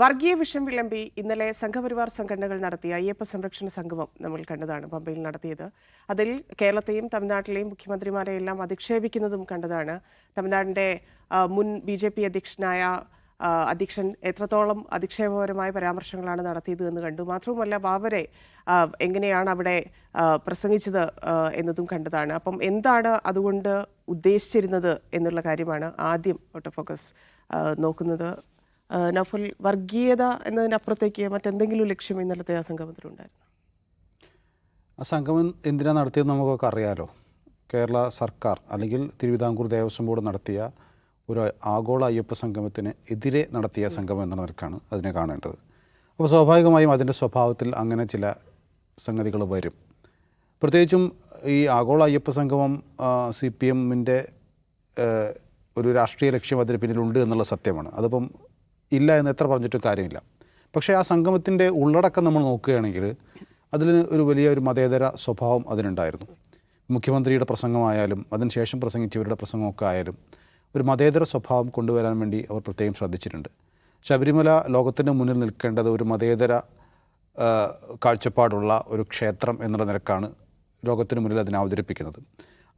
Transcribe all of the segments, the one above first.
വർഗീയ വിഷം വിളമ്പി ഇന്നലെ സംഘപരിവാർ സംഘടനകൾ നടത്തിയ അയ്യപ്പ സംരക്ഷണ സംഗമം നമ്മൾ കണ്ടതാണ് പമ്പയിൽ നടത്തിയത്. അതിൽ കേരളത്തെയും തമിഴ്നാട്ടിലെയും മുഖ്യമന്ത്രിമാരെയെല്ലാം അധിക്ഷേപിക്കുന്നതും കണ്ടതാണ്. തമിഴ്നാടിന്റെ മുൻ ബി ജെ പി അധ്യക്ഷനായ അധ്യക്ഷൻ എത്രത്തോളം അധിക്ഷേപകരമായ പരാമർശങ്ങളാണ് നടത്തിയത് എന്ന് കണ്ടു. മാത്രവുമല്ല ബാവരെ എങ്ങനെയാണ് അവിടെ പ്രസംഗിച്ചത് എന്നതും കണ്ടതാണ്. അപ്പം എന്താണ് അതുകൊണ്ട് ഉദ്ദേശിച്ചിരുന്നത് എന്നുള്ള കാര്യമാണ് ആദ്യം ഓട്ടോ ഫോക്കസ് നോക്കുന്നത്. നഫുൽ വർഗീയത എന്നതിനപ്പുറത്തേക്ക് മറ്റെന്തെങ്കിലും ലക്ഷ്യം ഇന്നലത്തെ ആ സംഗമത്തിലുണ്ടായിരുന്നു? ആ സംഗമം എന്തിനാ നടത്തിയെന്ന് നമുക്കൊക്കെ അറിയാലോ. കേരള സർക്കാർ അല്ലെങ്കിൽ തിരുവിതാംകൂർ ദേവസ്വം ബോർഡ് നടത്തിയ ഒരു ആഗോള അയ്യപ്പ സംഗമത്തിന് എതിരെ നടത്തിയ സംഗമം എന്ന നിലക്കാണ് അതിനെ കാണേണ്ടത്. അപ്പോൾ സ്വാഭാവികമായും അതിന്റെ സ്വഭാവത്തിൽ അങ്ങനെ ചില സംഗതികൾ വരും. പ്രത്യേകിച്ചും ഈ ആഗോള അയ്യപ്പ സംഗമം സി പി എമ്മിന്റെ ഒരു രാഷ്ട്രീയ ലക്ഷ്യം അതിന് പിന്നിലുണ്ട് എന്നുള്ള സത്യമാണ്. അതിപ്പം ഇല്ല എന്ന് എത്ര പറഞ്ഞിട്ടും കാര്യമില്ല. പക്ഷേ ആ സംഗമത്തിന്റെ ഉള്ളടക്കം നമ്മൾ നോക്കുകയാണെങ്കിൽ അതിൽ ഒരു വലിയ ഒരു മതേതര സ്വഭാവം അതിനുണ്ടായിരുന്നു. മുഖ്യമന്ത്രിയുടെ പ്രസംഗമായാലും അതിനുശേഷം പ്രസംഗിച്ചവരുടെ പ്രസംഗമൊക്കെ ആയാലും ഒരു മതേതര സ്വഭാവം കൊണ്ടുവരാൻ വേണ്ടി അവർ പ്രത്യേകം ശ്രദ്ധിച്ചിട്ടുണ്ട്. ശബരിമല ലോകത്തിന് മുന്നിൽ നിൽക്കേണ്ടത് ഒരു മതേതര കാഴ്ചപ്പാടുള്ള ഒരു ക്ഷേത്രം എന്നുള്ള നിലക്കാണ് ലോകത്തിന് മുന്നിൽ അതിനെ അവതരിപ്പിക്കുന്നത്.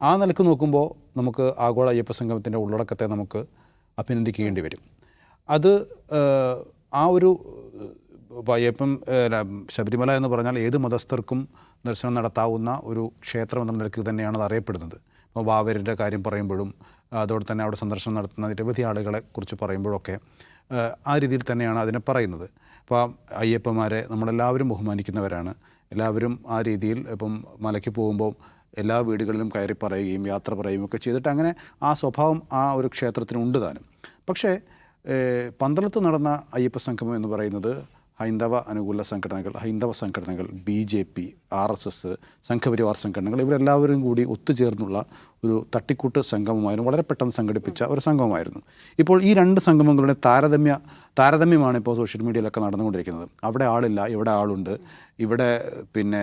ആ നിലയ്ക്ക് നോക്കുമ്പോൾ നമുക്ക് ആഗോള അയ്യപ്പ സംഗമത്തിന്റെ ഉള്ളടക്കത്തെ നമുക്ക് അഭിനന്ദിക്കേണ്ടി വരും. അത് ആ, ഒരു അല്ല, ശബരിമല എന്ന് പറഞ്ഞാൽ ഏത് മതസ്ഥർക്കും ദർശനം നടത്താവുന്ന ഒരു ക്ഷേത്രം എന്ന നിലയ്ക്ക് തന്നെയാണ് അത് അറിയപ്പെടുന്നത്. ഇപ്പോൾ വാവരിന്റെ കാര്യം പറയുമ്പോഴും അതോടെ തന്നെ അവിടെ സന്ദർശനം നടത്തുന്ന നിരവധി ആളുകളെ കുറിച്ച് പറയുമ്പോഴൊക്കെ ആ, രീതിയിൽ തന്നെയാണ് അതിനെ പറയുന്നത്. അപ്പോൾ അയ്യപ്പന്മാരെ നമ്മളെല്ലാവരും ബഹുമാനിക്കുന്നവരാണ്. എല്ലാവരും ആ രീതിയിൽ ഇപ്പം മലയ്ക്ക് പോകുമ്പോൾ എല്ലാ വീടുകളിലും കയറി പറയുകയും യാത്ര പറയുകയും ഒക്കെ ചെയ്തിട്ട് അങ്ങനെ ആ സ്വഭാവം ആ ഒരു ക്ഷേത്രത്തിനുണ്ട് താനും. പക്ഷേ പന്തളത്ത് നടന്ന അയ്യപ്പ സംഗമം എന്ന് പറയുന്നത് ഹൈന്ദവ അനുകൂല സംഘടനകൾ ഹൈന്ദവ സംഘടനകൾ B J P R S S Sangh Parivar സംഘടനകൾ ഇവരെല്ലാവരും കൂടി ഒത്തുചേർന്നുള്ള ഒരു തട്ടിക്കൂട്ട് സംഗമമായിരുന്നു. വളരെ പെട്ടെന്ന് സംഘടിപ്പിച്ച ഒരു സംഗമമായിരുന്നു. ഇപ്പോൾ ഈ രണ്ട് സംഗമങ്ങളുടെ താരതമ്യ താരതമ്യമാണ് ഇപ്പോൾ സോഷ്യൽ മീഡിയയിലൊക്കെ നടന്നുകൊണ്ടിരിക്കുന്നത്. അവിടെ ആളില്ല ഇവിടെ ആളുണ്ട്. ഇവിടെ പിന്നെ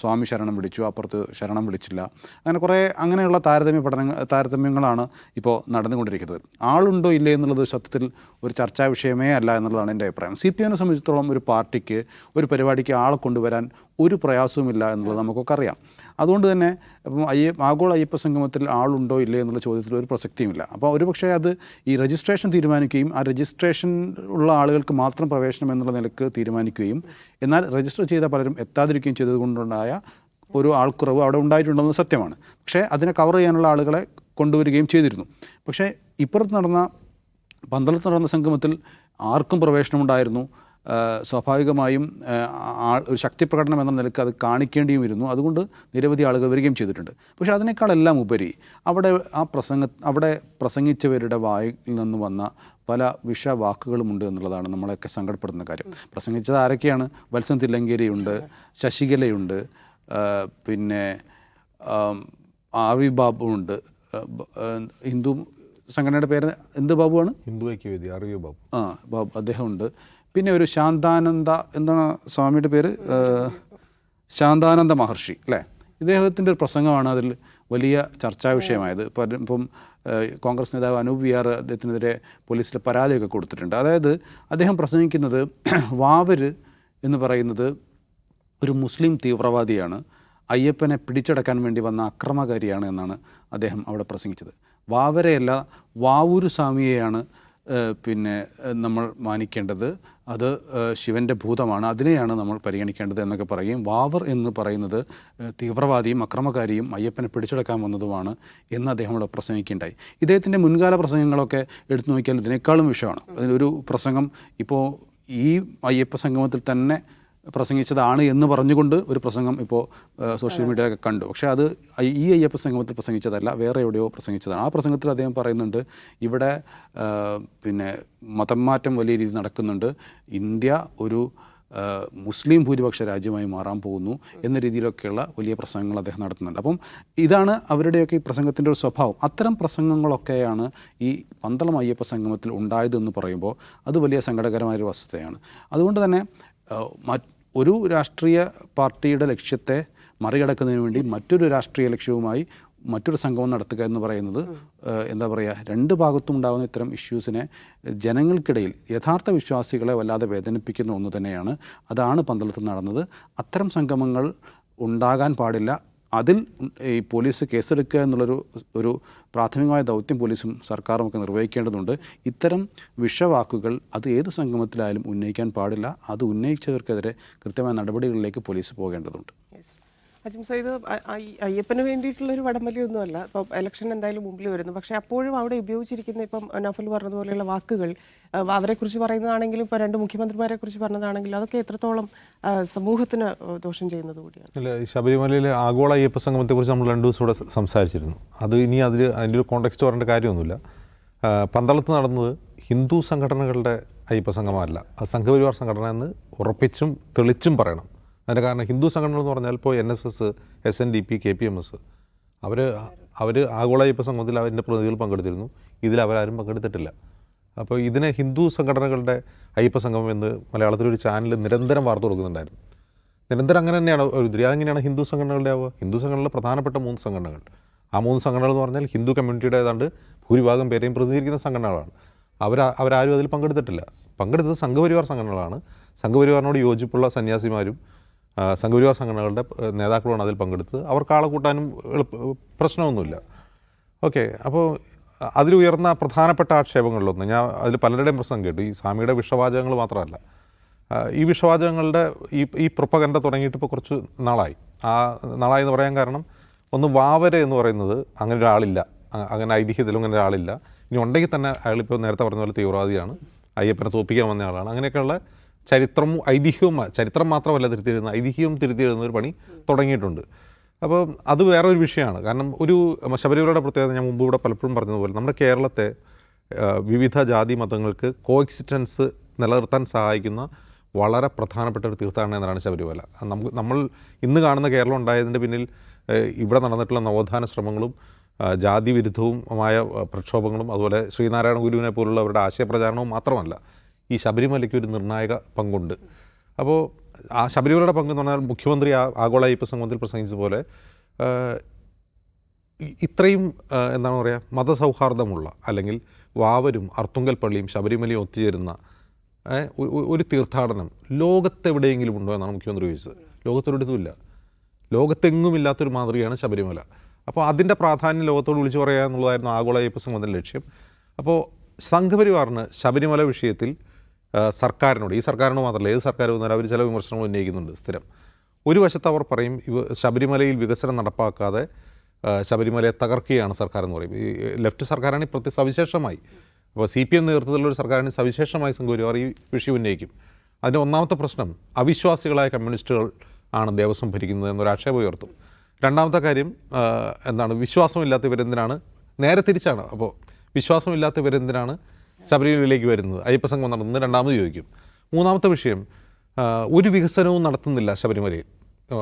സ്വാമി ശരണം വിളിച്ചു അപ്പുറത്ത് ശരണം വിളിച്ചില്ല. അങ്ങനെ കുറേ അങ്ങനെയുള്ള താരതമ്യ പഠനങ്ങൾ താരതമ്യങ്ങളാണ് ഇപ്പോൾ നടന്നുകൊണ്ടിരിക്കുന്നത്. ആളുണ്ടോ ഇല്ലേ എന്നുള്ളത് സത്യത്തിൽ ഒരു ചർച്ചാ വിഷയമേ അല്ല എന്നുള്ളതാണ് എന്റെ അഭിപ്രായം. സി പി എമ്മിനെ സംബന്ധിച്ചിടത്തോളം ഒരു പാർട്ടിക്ക് ഒരു പരിപാടിക്ക് ആളെ കൊണ്ടുവരാൻ ഒരു പ്രയാസവുമില്ല എന്നുള്ളത് നമുക്കൊക്കെ അറിയാം. അതുകൊണ്ട് തന്നെ ഇപ്പം അയ്യ ആഗോള അയ്യപ്പ സംഗമത്തിൽ ആളുണ്ടോ ഇല്ലേ എന്നുള്ള ചോദ്യത്തിൽ ഒരു പ്രസക്തിയുമില്ല. അപ്പോൾ ഒരു പക്ഷേ അത് ഈ രജിസ്ട്രേഷൻ തീരുമാനിക്കുകയും ആ രജിസ്ട്രേഷൻ ഉള്ള ആളുകൾക്ക് മാത്രം പ്രവേശനം എന്നുള്ള നിലയ്ക്ക് തീരുമാനിക്കുകയും എന്നാൽ രജിസ്റ്റർ ചെയ്ത പലരും എത്താതിരിക്കുകയും ചെയ്തതുകൊണ്ടുണ്ടായ ഒരു ആൾക്കുറവ് അവിടെ ഉണ്ടായിട്ടുണ്ടെന്ന് സത്യമാണ്. പക്ഷേ അതിനെ കവർ ചെയ്യാനുള്ള ആളുകളെ കൊണ്ടുവരികയും ചെയ്തിരുന്നു. പക്ഷേ ഇപ്പുറത്ത് നടന്ന പന്തളത്ത് നടന്ന സംഗമത്തിൽ ആർക്കും പ്രവേശനമുണ്ടായിരുന്നു. സ്വാഭാവികമായും ആ, ആ- ഒരു ശക്തി പ്രകടനം എന്ന നിലയ്ക്ക് അത് കാണിക്കേണ്ടിയും വരുന്നു അതുകൊണ്ട് നിരവധി ആളുകൾ വരികയും ചെയ്തിട്ടുണ്ട്. പക്ഷേ അതിനേക്കാളെല്ലാം ഉപരി അവിടെ ആ പ്രസംഗ അവിടെ പ്രസംഗിച്ചവരുടെ വായിൽ നിന്ന് വന്ന പല വിഷവാക്കുകളുമുണ്ട് എന്നുള്ളതാണ് നമ്മളെയൊക്കെ സങ്കടപ്പെടുന്ന കാര്യം. പ്രസംഗിച്ചത് ആരൊക്കെയാണ്? വത്സൻ തില്ലങ്കേരിയുണ്ട് ശശികലയുണ്ട് പിന്നെ ആവി ബാബുണ്ട് ഹിന്ദു സംഘടനയുടെ പേര് എന്ത് ബാബുവാണ്? ഹിന്ദു ഐക്യവേദി അറിയോ ബാബു. ആ ബാബു അദ്ദേഹമുണ്ട് പിന്നെ ഒരു ശാന്താനന്ദ എന്താണ് സ്വാമിയുടെ പേര് ശാന്താനന്ദ മഹർഷി അല്ലേ? ഇദ്ദേഹത്തിന്റെ ഒരു പ്രസംഗമാണ് അതിൽ വലിയ ചർച്ചാ വിഷയമായത്. ഇപ്പം കോൺഗ്രസ് നേതാവ് അനൂപ് വിയാർ അദ്ദേഹത്തിനെതിരെ പോലീസിൽ പരാതിയൊക്കെ കൊടുത്തിട്ടുണ്ട്. അതായത് അദ്ദേഹം പ്രസംഗിക്കുന്നത് വാവര് എന്ന് പറയുന്നത് ഒരു മുസ്ലിം തീവ്രവാദിയാണ്. അയ്യപ്പനെ പിടിച്ചടക്കാൻ വേണ്ടി വന്ന അക്രമകാരിയാണ് എന്നാണ് അദ്ദേഹം അവിടെ പ്രസംഗിച്ചത്. വാവരെയല്ല വാവൂരു സ്വാമിയെയാണ് പിന്നെ നമ്മൾ മാനിക്കേണ്ടത് അത് ശിവന്റെ ഭൂതമാണ്. അതിനെയാണ് നമ്മൾ പരിഗണിക്കേണ്ടത് എന്നൊക്കെ പറയും. വാവർ എന്ന് പറയുന്നത് തീവ്രവാദിയും അക്രമകാരിയും അയ്യപ്പനെ പിടിച്ചെടുക്കാൻ വന്നതുമാണ് എന്ന് അദ്ദേഹം ഇവിടെ പ്രസംഗിക്കുകയുണ്ടായി. ഇദ്ദേഹത്തിന്റെ മുൻകാല പ്രസംഗങ്ങളൊക്കെ എടുത്തു നോക്കിയാൽ ഇതിനേക്കാളും വിഷയമാണ് അതിലൊരു പ്രസംഗം ഇപ്പോൾ ഈ അയ്യപ്പ സംഗമത്തിൽ തന്നെ പ്രസംഗിച്ചതാണ് എന്ന് പറഞ്ഞുകൊണ്ട് ഒരു പ്രസംഗം ഇപ്പോൾ സോഷ്യൽ മീഡിയയിലൊക്കെ കണ്ടു. പക്ഷേ അത് ഐ- ഈ അയ്യപ്പ സംഗമത്തിൽ പ്രസംഗിച്ചതല്ല വേറെ എവിടെയോ പ്രസംഗിച്ചതാണ്. ആ പ്രസംഗത്തിൽ അദ്ദേഹം പറയുന്നുണ്ട് ഇവിടെ പിന്നെ മതം മാറ്റം വലിയ രീതിയിൽ നടക്കുന്നുണ്ട്. ഇന്ത്യ ഒരു മുസ്ലിം ഭൂരിപക്ഷ രാജ്യമായി മാറാൻ പോകുന്നു എന്ന രീതിയിലൊക്കെയുള്ള വലിയ പ്രസംഗങ്ങൾ അദ്ദേഹം നടത്തുന്നുണ്ട്. അപ്പം ഇതാണ് അവരുടെയൊക്കെ ഈ പ്രസംഗത്തിന്റെ ഒരു സ്വഭാവം. അത്തരം പ്രസംഗങ്ങളൊക്കെയാണ് ഈ പന്തളം അയ്യപ്പ സംഗമത്തിൽ ഉണ്ടായതെന്ന് പറയുമ്പോൾ അത് വലിയ സങ്കടകരമായൊരു വസ്തുതയാണ്. അതുകൊണ്ട് തന്നെ ഒരു രാഷ്ട്രീയ പാർട്ടിയുടെ ലക്ഷ്യത്തെ മറികടക്കുന്നതിന് വേണ്ടി മറ്റൊരു രാഷ്ട്രീയ ലക്ഷ്യവുമായി മറ്റൊരു സംഗമം നടത്തുക എന്ന് പറയുന്നത് എന്താ പറയുക രണ്ട് ഭാഗത്തും ഉണ്ടാകുന്ന ഇത്തരം ഇഷ്യൂസിനെ ജനങ്ങൾക്കിടയിൽ യഥാർത്ഥ വിശ്വാസികളെ വല്ലാതെ വേദനിപ്പിക്കുന്ന ഒന്ന് തന്നെയാണ്. അതാണ് പന്തളത്ത് നടന്നത്. അത്തരം സംഗമങ്ങൾ ഉണ്ടാകാൻ പാടില്ല. അതിൽ ഈ പോലീസ് കേസെടുക്കുക എന്നുള്ളൊരു ഒരു പ്രാഥമികമായ ദൗത്യം പോലീസും സർക്കാരും ഒക്കെ നിർവഹിക്കേണ്ടതുണ്ട്. ഇത്തരം വിഷവാക്കുകൾ അത് ഏത് സംഗമത്തിലായാലും ഉന്നയിക്കാൻ പാടില്ല. അത് ഉന്നയിച്ചവർക്കെതിരെ കൃത്യമായ നടപടികളിലേക്ക് പോലീസ് പോകേണ്ടതുണ്ട്. അജിം അ- അയ്യപ്പന് വേണ്ടിയിട്ടുള്ള ഒരു വടംവലിയൊന്നുമല്ല. ഇപ്പം ഇലക്ഷൻ എന്തായാലും മുമ്പിൽ വരുന്നു. പക്ഷേ അപ്പോഴും അവിടെ ഉപയോഗിച്ചിരിക്കുന്ന ഇപ്പം നഫൽ പറഞ്ഞതുപോലെയുള്ള വാക്കുകൾ അവരെക്കുറിച്ച് പറയുന്നതാണെങ്കിലും ഇപ്പോൾ രണ്ട് മുഖ്യമന്ത്രിമാരെ കുറിച്ച് പറഞ്ഞതാണെങ്കിലും അതൊക്കെ എത്രത്തോളം സമൂഹത്തിന് ദോഷം ചെയ്യുന്നത് കൂടിയാണ്. അല്ല ശബരിമലയിലെ ആഗോള അയ്യപ്പ സംഗമത്തെക്കുറിച്ച് നമ്മൾ രണ്ട് ദിവസം ഇവിടെ സംസാരിച്ചിരുന്നു. അത് ഇനി അതിൽ അതിന്റെ ഒരു കോണ്ടെക്സ്റ്റ് പറയേണ്ട കാര്യമൊന്നുമില്ല. പന്തളത്ത് നടന്നത് ഹിന്ദു സംഘടനകളുടെ അയ്യപ്പ സംഗമമല്ല. അത് സംഘപരിവാർ സംഘടന എന്ന് ഉറപ്പിച്ചും തെളിച്ചും പറയണം. അതിന്റെ കാരണം ഹിന്ദു സംഘടന എന്ന് പറഞ്ഞാൽ ഇപ്പോൾ N S S S N D P K P M S. അവർ അവർ ആഗോള അയ്യപ്പ സംഘത്തിൽ അവരുടെ പ്രതിനിധികൾ പങ്കെടുത്തിരുന്നു. ഇതിൽ അവരാരും പങ്കെടുത്തിട്ടില്ല. അപ്പോൾ ഇതിനെ ഹിന്ദു സംഘടനകളുടെ അയ്യപ്പ സംഗമം എന്ന് മലയാളത്തിലൊരു ചാനൽ നിരന്തരം വാർത്ത കൊടുക്കുന്നുണ്ടായിരുന്നു. നിരന്തരം അങ്ങനെ തന്നെയാണ് ഒരു അതെങ്ങനെയാണ് ഹിന്ദു സംഘടനകളുടെ ആവുക? ഹിന്ദു സംഘടനകളുടെ പ്രധാനപ്പെട്ട മൂന്ന് സംഘടനകൾ. ആ മൂന്ന് സംഘടനകൾ എന്ന് പറഞ്ഞാൽ ഹിന്ദു കമ്മ്യൂണിറ്റിയുടെ ഏതാണ്ട് ഭൂരിഭാഗം പേരെയും പ്രതിനിധീകരിക്കുന്ന സംഘടനകളാണ്. അവർ അവരാരും അതിൽ പങ്കെടുത്തിട്ടില്ല. പങ്കെടുത്തത് സംഘപരിവാർ സംഘടനകളാണ്. സംഘപരിവാറിനോട് യോജിപ്പുള്ള സന്യാസിമാരും സംഘപരിവാർ സംഘടനകളുടെ നേതാക്കളാണ് അതിൽ പങ്കെടുത്തത്. അവർക്ക് ആളെ കൂട്ടാനും എളുപ്പ പ്രശ്നമൊന്നുമില്ല. ഓക്കെ അപ്പോൾ അതിലുയർന്ന പ്രധാനപ്പെട്ട ആക്ഷേപങ്ങളിലൊന്ന് ഞാൻ അതിൽ പലരുടെയും പ്രശ്നം കേട്ടു. ഈ സ്വാമിയുടെ വിഷവാചകങ്ങൾ മാത്രമല്ല. ഈ വിഷവാചകങ്ങളുടെ ഈ ഈ പ്രൊപ്പഗണ്ട തുടങ്ങിയിട്ട് ഇപ്പോൾ കുറച്ച് നാളായി. ആ നാളായി എന്ന് പറയാൻ കാരണം ഒന്ന് വാവര എന്ന് പറയുന്നത് അങ്ങനെ ഒരാളില്ല. അങ്ങനെ ഐതിഹ്യത്തിലും അങ്ങനെ ഒരാളില്ല. ഇനി ഉണ്ടെങ്കിൽ തന്നെ അയാളിപ്പോൾ നേരത്തെ പറഞ്ഞ പോലെ തീവ്രവാദിയാണ്. അയ്യപ്പനെ തോപ്പിക്കാൻ വന്ന ആളാണ്. അങ്ങനെയൊക്കെയുള്ള ചരിത്രവും ഐതിഹ്യവും ചരിത്രം മാത്രമല്ല തിരുത്തിയിരുന്ന ഐതിഹ്യവും തിരുത്തിയിരുന്ന ഒരു പണി തുടങ്ങിയിട്ടുണ്ട്. അപ്പോൾ അത് വേറൊരു വിഷയമാണ്. കാരണം ഒരു ശബരിമലയുടെ പ്രത്യേകത ഞാൻ മുമ്പ് ഇവിടെ പലപ്പോഴും പറഞ്ഞതുപോലെ നമ്മുടെ കേരളത്തെ വിവിധ ജാതി മതങ്ങൾക്ക് കോഎക്സിസ്റ്റൻസ് നിലനിർത്താൻ സഹായിക്കുന്ന വളരെ പ്രധാനപ്പെട്ട ഒരു തീർത്ഥാടനം എന്നാണ് ശബരിമല. നമുക്ക് നമ്മൾ ഇന്ന് കാണുന്ന കേരളം ഉണ്ടായതിന്റെ പിന്നിൽ ഇവിടെ നടന്നിട്ടുള്ള നവോത്ഥാന ശ്രമങ്ങളും ജാതി വിരുദ്ധവുമായ പ്രക്ഷോഭങ്ങളും അതുപോലെ ശ്രീനാരായണ ഗുരുവിനെ പോലുള്ളവരുടെ ആശയപ്രചാരണവും മാത്രമല്ല ഈ ശബരിമലയ്ക്ക് ഒരു നിർണായക പങ്കുണ്ട്. അപ്പോൾ ആ ശബരിമലയുടെ പങ്ക് എന്ന് പറഞ്ഞാൽ മുഖ്യമന്ത്രി ആഗോള അയ്യപ്പ സംഗമത്തിൽ പ്രസംഗിച്ചതുപോലെ ഇത്രയും എന്താണ് പറയുക മതസൗഹാർദ്ദമുള്ള അല്ലെങ്കിൽ വാവരും അർത്തുങ്കൽ പള്ളിയും ശബരിമലയും ഒത്തുചേരുന്ന ഒരു തീർത്ഥാടനം ലോകത്തെവിടെയെങ്കിലും ഉണ്ടോ എന്നാണ് മുഖ്യമന്ത്രി ചോദിച്ചത്. ലോകത്തൊരിടത്തുമില്ല. ലോകത്തെങ്ങും ഇല്ലാത്തൊരു മാതൃകയാണ് ശബരിമല. അപ്പോൾ അതിന്റെ പ്രാധാന്യം ലോകത്തോട് വിളിച്ചു പറയുക എന്നുള്ളതായിരുന്നു ആഗോള അയ്യപ്പ സംഗമത്തിന്റെ ലക്ഷ്യം. അപ്പോൾ സംഘപരിവാറിന് ശബരിമല വിഷയത്തിൽ സർക്കാരിനോട് ഈ സർക്കാരിനോട് മാത്രമല്ല ഏത് സർക്കാർ വന്നാലും അവർ ചില വിമർശനങ്ങൾ ഉന്നയിക്കുന്നുണ്ട് സ്ഥിരം. ഒരു വശത്ത് അവർ പറയും ഇവ ശബരിമലയിൽ വികസനം നടപ്പാക്കാതെ ശബരിമലയെ തകർക്കുകയാണ് സർക്കാർ എന്ന് പറയും. ഈ ലെഫ്റ്റ് സർക്കാരാണ് പ്രത്യേക സവിശേഷമായി. അപ്പോൾ സി പി എം നേതൃത്വത്തിലുള്ള ഒരു സർക്കാരിന് സവിശേഷമായി സംഘപരിവാർ ഈ വിഷയം ഉന്നയിക്കും. അതിന്റെ ഒന്നാമത്തെ പ്രശ്നം അവിശ്വാസികളായ കമ്മ്യൂണിസ്റ്റുകൾ ആണ് ദേവസ്വം ഭരിക്കുന്നത് എന്നൊരു ആക്ഷേപം ഉയർത്തും. രണ്ടാമത്തെ കാര്യം എന്താണ് വിശ്വാസമില്ലാത്തവരെന്തിനാണ് നേരെ തിരിച്ചാണ്. അപ്പോൾ വിശ്വാസമില്ലാത്തവരെന്തിനാണ് ശബരിമലയിലേക്ക് വരുന്നത്. അയ്യപ്പസംഘം നടത്തുന്നത് രണ്ടാമത് ചോദിക്കും. മൂന്നാമത്തെ വിഷയം ഒരു വികസനവും നടത്തുന്നില്ല ശബരിമലയിൽ.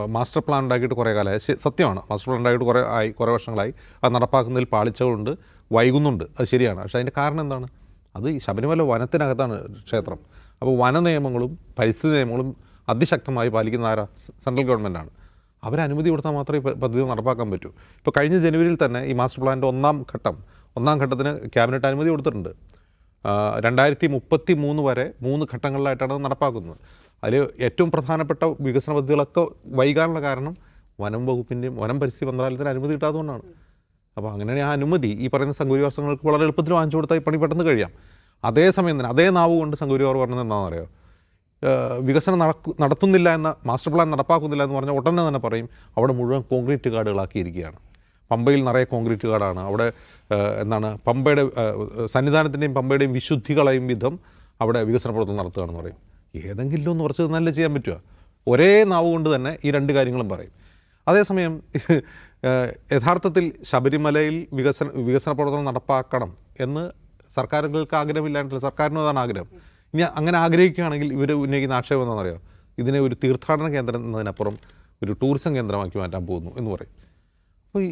മാസ്റ്റർ പ്ലാൻ ഉണ്ടാക്കിയിട്ട് കുറേ കാലമായി. സത്യമാണ്. മാസ്റ്റർ പ്ലാൻ ഉണ്ടാക്കിയിട്ട് കുറേ ആയി കുറേ വർഷങ്ങളായി. അത് നടപ്പാക്കുന്നതിൽ പാളിച്ചകളുണ്ട് വൈകുന്നുണ്ട്. അത് ശരിയാണ്. പക്ഷേ അതിന്റെ കാരണം എന്താണ്? അത് ശബരിമല വനത്തിനകത്താണ് ക്ഷേത്രം. അപ്പോൾ വന നിയമങ്ങളും പരിസ്ഥിതി നിയമങ്ങളും അതിശക്തമായി പാലിക്കുന്ന ആരാ? സെൻട്രൽ ഗവൺമെന്റാണ്. അവരനുമതി കൊടുത്താൽ മാത്രമേ പദ്ധതി നടപ്പാക്കാൻ പറ്റൂ. ഇപ്പോൾ കഴിഞ്ഞ ജനുവരിയിൽ തന്നെ ഈ മാസ്റ്റർ പ്ലാനിന്റെ ഒന്നാം ഘട്ടം ഒന്നാം ഘട്ടത്തിന് ക്യാബിനറ്റ് അനുമതി കൊടുത്തിട്ടുണ്ട്. രണ്ടായിരത്തി മുപ്പത്തി മൂന്ന് വരെ മൂന്ന് ഘട്ടങ്ങളിലായിട്ടാണ് നടപ്പാക്കുന്നത്. അതിൽ ഏറ്റവും പ്രധാനപ്പെട്ട വികസന പദ്ധതികളൊക്കെ വൈകാനുള്ള കാരണം വനം വകുപ്പിന്റെയും വനം പരിസ്ഥിതി മന്ത്രാലയത്തിന് അനുമതി കിട്ടാത്തതുകൊണ്ടാണ്. അപ്പോൾ അങ്ങനെയാണ് ആ അനുമതി ഈ പറയുന്ന സംഘപരിവാസങ്ങൾക്ക് വളരെ എളുപ്പത്തിൽ വാങ്ങിച്ചു കൊടുത്താൽ ഈ പണി പെട്ടെന്ന് കഴിയാം. അതേസമയം തന്നെ അതേ നാവ് കൊണ്ട് സംഘപരിവാർ പറഞ്ഞത് എന്താണെന്ന് അറിയോ വികസനം നടക്കു നടത്തുന്നില്ല എന്ന മാസ്റ്റർ പ്ലാൻ നടപ്പാക്കുന്നില്ല എന്ന് പറഞ്ഞാൽ ഉടനെ തന്നെ പറയും അവിടെ മുഴുവൻ കോൺക്രീറ്റ് കാടുകളാക്കിയിരിക്കുകയാണ്. പമ്പയിൽ നിറയെ കോൺക്രീറ്റ് കാടാണ്. അവിടെ എന്താണ് പമ്പയുടെ സന്നിധാനത്തിന്റെയും പമ്പയുടെയും വിശുദ്ധി കളയും വിധം അവിടെ വികസന പ്രവർത്തനം നടത്തുകയാണെന്ന് പറയും. ഏതെങ്കിലും ഒന്ന് കുറച്ച് നല്ല ചെയ്യാൻ പറ്റുക ഒരേ നാവ് കൊണ്ട് തന്നെ ഈ രണ്ട് കാര്യങ്ങളും പറയും. അതേസമയം യഥാർത്ഥത്തിൽ ശബരിമലയിൽ വികസന വികസന പ്രവർത്തനം നടപ്പാക്കണം എന്ന് സർക്കാരുകൾക്ക് ആഗ്രഹമില്ലാണ്ടില്ല സർക്കാരിനും അതാണ് ആഗ്രഹം. ഇനി അങ്ങനെ ആഗ്രഹിക്കുകയാണെങ്കിൽ ഇവർ ഉന്നയിക്കുന്ന ആക്ഷേപം എന്താണെന്നറിയോ? ഇതിനെ ഒരു തീർത്ഥാടന കേന്ദ്രം എന്നതിനപ്പുറം ഒരു ടൂറിസം കേന്ദ്രമാക്കി മാറ്റാൻ പോകുന്നു എന്ന് പറയും. അപ്പോൾ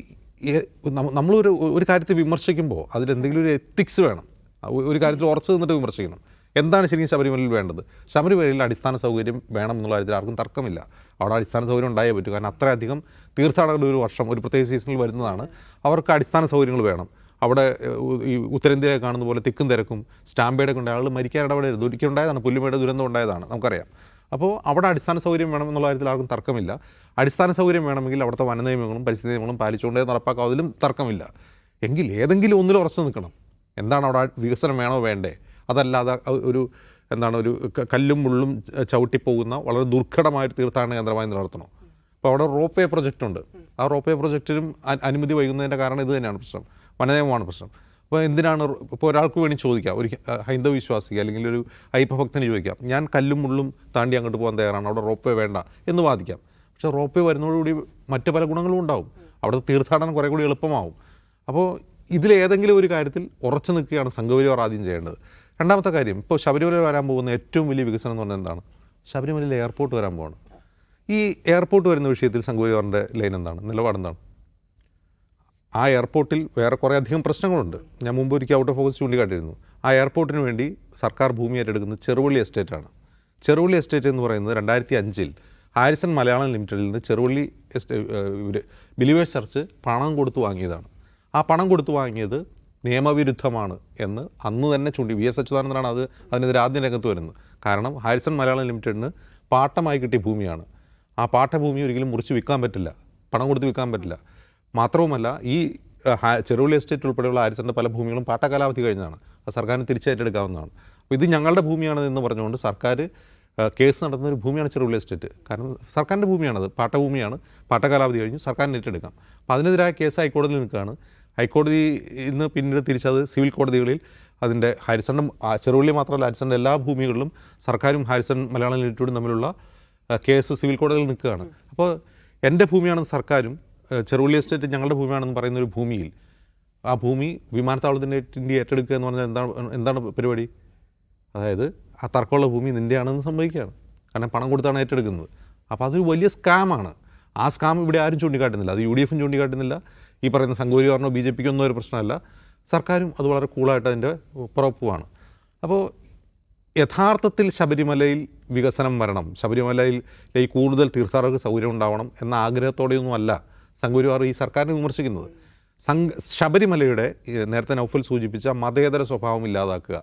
നമ്മളൊരു ഒരു കാര്യത്തെ വിമർശിക്കുമ്പോൾ അതിലെന്തെങ്കിലും ഒരു എത്തിക്സ് വേണം. ഒരു കാര്യത്തിൽ ഉറച്ചു നിന്നിട്ട് വിമർശിക്കണം. എന്താണ് ശരിക്കും ശബരിമലയിൽ വേണ്ടത്? ശബരിമലയിൽ അടിസ്ഥാന സൗകര്യം വേണം എന്നുള്ള കാര്യത്തിൽ ആർക്കും തർക്കമില്ല. അവിടെ അടിസ്ഥാന സൗകര്യം ഉണ്ടായേ പറ്റൂ. കാരണം അത്രയധികം തീർത്ഥാടകർ ഒരു വർഷം ഒരു പ്രത്യേക സീസണിൽ വരുന്നതാണ്. അവർക്ക് അടിസ്ഥാന സൗകര്യങ്ങൾ വേണം. അവിടെ ഈ ഉത്തരേന്ത്യയെ കാണുന്ന പോലെ തിക്കും തിരക്കും സ്റ്റാമ്പേഡ് ഉണ്ടായ. ആൾ മരിക്കാൻ ഇടപെടരുത് ഒരിക്കലും ഉണ്ടായതാണ് പുല്ലുമേട് ദുരന്തം ഉണ്ടായതാണ്. നമുക്കറിയാം. അപ്പോൾ അവിടെ അടിസ്ഥാന സൗകര്യം വേണം എന്നുള്ള കാര്യത്തിൽ ആർക്കും തർക്കമില്ല. അടിസ്ഥാന സൗകര്യം വേണമെങ്കിൽ അവിടുത്തെ വന നിയമങ്ങളും പരിസ്ഥിതി നിയമങ്ങളും പാലിച്ചുകൊണ്ടേ നടപ്പാക്കാം അതിലും തർക്കമില്ല. എങ്കിൽ ഏതെങ്കിലും ഒന്നിൽ ഉറച്ചു നിൽക്കണം. എന്താണ് അവിടെ വികസനം വേണോ വേണ്ടേ? അതല്ലാതെ ഒരു എന്താണ് ഒരു കല്ലും മുള്ളും ചവിട്ടിപ്പോകുന്ന വളരെ ദുർഘടമായ ഒരു തീർത്ഥാടന കേന്ദ്രമായി നിലനിർത്തണം. അപ്പോൾ അവിടെ റോപ്പ് വേ പ്രൊജക്റ്റ് ഉണ്ട് ആ റോപ്പ് വേ പ്രൊജക്റ്റിനും അനുമതി വൈകുന്നതിന്റെ കാരണം ഇത് തന്നെയാണ് പ്രശ്നം. വനനിയമമാണ് പ്രശ്നം. അപ്പോൾ എന്തിനാണ് ഇപ്പോൾ ഒരാൾക്ക് വേണ്ടി ചോദിക്കാം. ഒരു ഹൈന്ദവ വിശ്വാസിക്ക് അല്ലെങ്കിൽ ഒരു അയ്യപ്പഭക്തന് ചോദിക്കാം ഞാൻ കല്ലും മുള്ളും താണ്ടി അങ്ങോട്ട് പോകാൻ തയ്യാറാണ് അവിടെ റോപ്പ് വേണ്ട എന്ന് വാദിക്കാം. പക്ഷേ റോപ്പ് വരുന്നതോടുകൂടി മറ്റു പല ഗുണങ്ങളും ഉണ്ടാവും. അവിടെ തീർത്ഥാടനം കുറേ കൂടി എളുപ്പമാവും. അപ്പോൾ ഇതിലേതെങ്കിലും ഒരു കാര്യത്തിൽ ഉറച്ചു നിൽക്കുകയാണ് സംഘപരിവാർ ആദ്യം ചെയ്യേണ്ടത്. രണ്ടാമത്തെ കാര്യം ഇപ്പോൾ ശബരിമല വരാൻ പോകുന്ന ഏറ്റവും വലിയ വികസനം എന്ന് പറഞ്ഞാൽ എന്താണ്? ശബരിമലയിൽ എയർപോർട്ട് വരാൻ പോകണം ഈ എയർപോർട്ട് വരുന്ന വിഷയത്തിൽ സംഘപരിവാറിന്റെ ലൈൻ എന്താണ്? നിലപാടെന്താണ്? ആ എയർപോർട്ടിൽ വേറെ കുറേ അധികം പ്രശ്നങ്ങളുണ്ട്. ഞാൻ മുമ്പ് ഒരിക്കൽ ഔട്ട് ഓഫ് ഫോക്കസ് ചൂണ്ടിക്കാട്ടിയിരുന്നു. ആ എയർപോർട്ടിന് വേണ്ടി സർക്കാർ ഭൂമി ഏറ്റെടുക്കുന്നത് ചെറുവള്ളി എസ്റ്റേറ്റാണ് ചെറുവള്ളി എസ്റ്റേറ്റ് എന്ന് പറയുന്നത് രണ്ടായിരത്തി അഞ്ചിൽ ഹാരിസൺ മലയാളം ലിമിറ്റഡിൽ നിന്ന് ചെറുവള്ളി എസ്റ്റേ ഇവർ ബിലീവേഴ്സ് ചർച്ച് പണം കൊടുത്തു വാങ്ങിയതാണ്. ആ പണം കൊടുത്തു വാങ്ങിയത് നിയമവിരുദ്ധമാണ് എന്ന് അന്ന് തന്നെ ചൂണ്ടി വി എസ് അച്യുതാനന്ദനാണ് അത് അതിനെതിരെ ആദ്യം രംഗത്ത് വരുന്നത്. കാരണം ഹാരിസൺ മലയാളം ലിമിറ്റഡിന് പാട്ടമായി കിട്ടിയ ഭൂമിയാണ്. ആ പാട്ടഭൂമി ഒരിക്കലും മുറിച്ച് വിൽക്കാൻ പറ്റില്ല. പണം കൊടുത്ത് വിൽക്കാൻ പറ്റില്ല. മാത്രവുമല്ല ഈ ചെറുവിളി എസ്റ്റേറ്റ് ഉൾപ്പെടെയുള്ള ഹാരിസന്റെ പല ഭൂമികളും പാട്ടകാലാവധി കഴിഞ്ഞതാണ്. അത് സർക്കാരിന് തിരിച്ചേറ്റെടുക്കാവുന്നതാണ്. അപ്പോൾ ഇത് ഞങ്ങളുടെ ഭൂമിയാണ് എന്ന് പറഞ്ഞുകൊണ്ട് സർക്കാർ കേസ് നടത്തുന്ന ഒരു ഭൂമിയാണ് ചെറുവിളി എസ്റ്റേറ്റ്. കാരണം സർക്കാരിന്റെ ഭൂമിയാണത് പാട്ടഭൂമിയാണ്. പാട്ടകാലാവധി കഴിഞ്ഞു സർക്കാരിന് ഏറ്റെടുക്കാം. അപ്പോൾ അതിനെതിരായ കേസ് ഹൈക്കോടതിയിൽ നിൽക്കുകയാണ്. ഹൈക്കോടതി ഇന്ന് പിന്നീട് തിരിച്ചത് സിവിൽ കോടതികളിൽ അതിന്റെ ഹാരിസണും ചെറുവിളി മാത്രമല്ല ഹാരിസണിന്റെ എല്ലാ ഭൂമികളിലും സർക്കാരും ഹാരിസൺ മലയാളം ലിമിറ്റഡും തമ്മിലുള്ള കേസ് സിവിൽ കോടതിയിൽ നിൽക്കുകയാണ്. അപ്പോൾ എന്റെ ഭൂമിയാണെന്ന് സർക്കാരും ചെറുവള്ളി എസ്റ്റേറ്റ് ഞങ്ങളുടെ ഭൂമിയാണെന്ന് പറയുന്ന ഒരു ഭൂമിയിൽ. ആ ഭൂമി വിമാനത്താവളത്തിന്റെ ഏറ്റെടുക്കുക എന്ന് പറഞ്ഞാൽ എന്താണ് എന്താണ് പരിപാടി? അതായത് ആ തർക്കമുള്ള ഭൂമി നിന്റെയാണെന്ന് സംഭവിക്കുകയാണ്. കാരണം പണം കൊടുത്താണ് ഏറ്റെടുക്കുന്നത്. അപ്പോൾ അതൊരു വലിയ സ്കാമാണ്. ആ സ്കാം ഇവിടെ ആരും ചൂണ്ടിക്കാട്ടുന്നില്ല. അത് യു ഡി എഫും ചൂണ്ടിക്കാട്ടുന്നില്ല. ഈ പറയുന്ന സംഘപരിവാറിനോ ബി ജെ പിക്ക് ഒന്നും ഒരു പ്രശ്നമല്ല. സർക്കാരും അത് വളരെ കൂളായിട്ട് അതിന്റെ പുറപ്പുമാണ്. അപ്പോൾ യഥാർത്ഥത്തിൽ ശബരിമലയിൽ വികസനം വരണം. ശബരിമലയിൽ കൂടുതൽ തീർത്ഥാടകർക്ക് സൗകര്യം ഉണ്ടാവണം എന്ന ആഗ്രഹത്തോടെയൊന്നുമല്ല സംഘപരിവാർ ഈ സർക്കാരിനെ വിമർശിക്കുന്നത്. സംഘ ശബരിമലയുടെ നേരത്തെ നൗഫൽ സൂചിപ്പിച്ച മതേതര സ്വഭാവം ഇല്ലാതാക്കുക.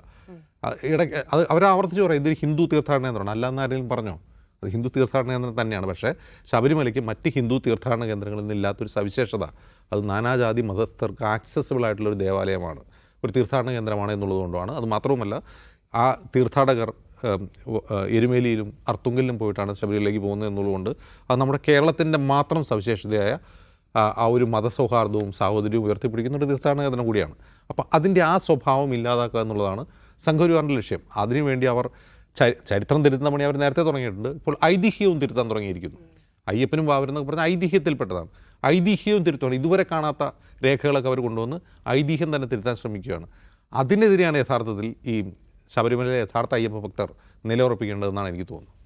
ഇടയ്ക്ക് അത് അവർ ആവർത്തിച്ച് പറയും ഇതൊരു ഹിന്ദു തീർത്ഥാടന കേന്ദ്രമാണ് അല്ലാന്ന് ആരെങ്കിലും പറഞ്ഞോ? അത് ഹിന്ദു തീർത്ഥാടന കേന്ദ്രം തന്നെയാണ്. പക്ഷേ ശബരിമലയ്ക്ക് മറ്റ് ഹിന്ദു തീർത്ഥാടന കേന്ദ്രങ്ങളിൽ നിന്നില്ലാത്തൊരു സവിശേഷത അത് നാനാജാതി മതസ്ഥർക്ക് ആക്സസിബിൾ ആയിട്ടുള്ള ഒരു ദേവാലയമാണ്. ഒരു തീർത്ഥാടന കേന്ദ്രമാണ് എന്നുള്ളതുകൊണ്ടാണ് അത് മാത്രവുമല്ല ആ തീർത്ഥാടകർ എരുമേലിയിലും അർത്തുങ്കലിലും പോയിട്ടാണ് ശബരിമലയിലേക്ക് പോകുന്നത് എന്നുള്ളതുകൊണ്ട് അത് നമ്മുടെ കേരളത്തിന്റെ മാത്രം സവിശേഷതയായ ആ ഒരു മതസൗഹാർദ്ദവും സാഹോദര്യവും ഉയർത്തിപ്പിടിക്കുന്ന ഒരു തീർത്ഥാടന കൂടിയാണ്. അപ്പോൾ അതിന്റെ ആ സ്വഭാവം ഇല്ലാതാക്കുക എന്നുള്ളതാണ് സംഘപരിവാറിന്റെ ലക്ഷ്യം. അതിനുവേണ്ടി അവർ ചരിത്രം തിരുത്തുന്ന പണി അവർ നേരത്തെ തുടങ്ങിയിട്ടുണ്ട്. ഇപ്പോൾ ഐതിഹ്യവും തിരുത്താൻ തുടങ്ങിയിരിക്കുന്നു. അയ്യപ്പനും വാവരെന്നൊക്കെ പറഞ്ഞാൽ ഐതിഹ്യത്തിൽപ്പെട്ടതാണ്. ഐതിഹ്യവും തിരുത്തുകയാണ് ഇതുവരെ കാണാത്ത രേഖകളൊക്കെ അവർ കൊണ്ടുവന്ന് ഐതിഹ്യം തന്നെ തിരുത്താൻ ശ്രമിക്കുകയാണ്. അതിനെതിരെയാണ് യഥാർത്ഥത്തിൽ ഈ ശബരിമലയിലെ യഥാർത്ഥ അയ്യപ്പ ഭക്തർ നിലയുറപ്പിക്കേണ്ടതെന്നാണ് എനിക്ക് തോന്നുന്നത്.